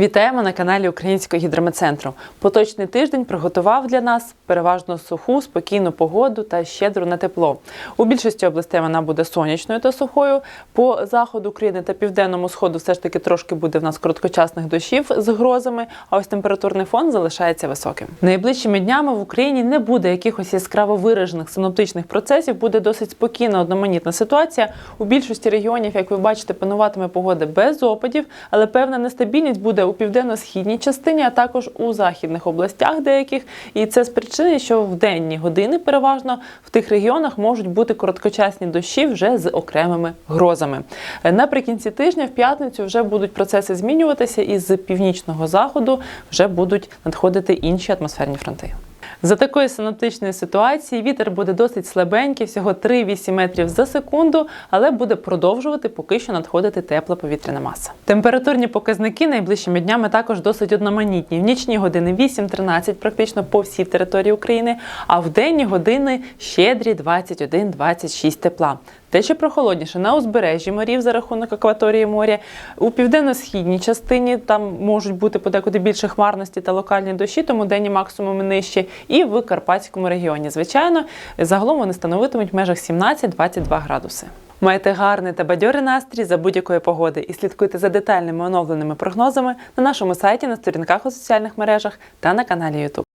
Вітаємо на каналі Українського гідрометцентру. Поточний тиждень приготував для нас переважно суху, спокійну погоду та щедру на тепло. У більшості областей вона буде сонячною та сухою. По заходу України та південному сходу все ж таки трошки буде в нас короткочасних дощів з грозами, а ось температурний фон залишається високим. Найближчими днями в Україні не буде якихось яскраво виражених синоптичних процесів. Буде досить спокійна, одноманітна ситуація. У більшості регіонів, як ви бачите, пануватиме погода без опадів, але певна нестабільність буде у південно-східній частині, а також у західних областях деяких. І це спричинить, що в денні години переважно в тих регіонах можуть бути короткочасні дощі вже з окремими грозами. Е, Наприкінці тижня, в п'ятницю, вже будуть процеси змінюватися, і з північного заходу вже будуть надходити інші атмосферні фронти. За такої синоптичної ситуації вітер буде досить слабенький, всього 3-8 метрів за секунду, але буде продовжувати поки що надходити тепла повітряна маса. Температурні показники найближчими днями також досить одноманітні. В нічні години 8-13 практично по всій території України, а в денні години щедрі 21-26 тепла. Те, прохолодніше на узбережжі морів за рахунок акваторії моря, у південно-східній частині там можуть бути подекуди більше хмарності та локальні дощі, тому денні максимуми нижчі. І в Карпатському регіоні, звичайно, загалом вони становитимуть в межах 17-22 градуси. Майте гарний та бадьорий настрій за будь-якої погоди і слідкуйте за детальними оновленими прогнозами на нашому сайті, на сторінках у соціальних мережах та на каналі YouTube.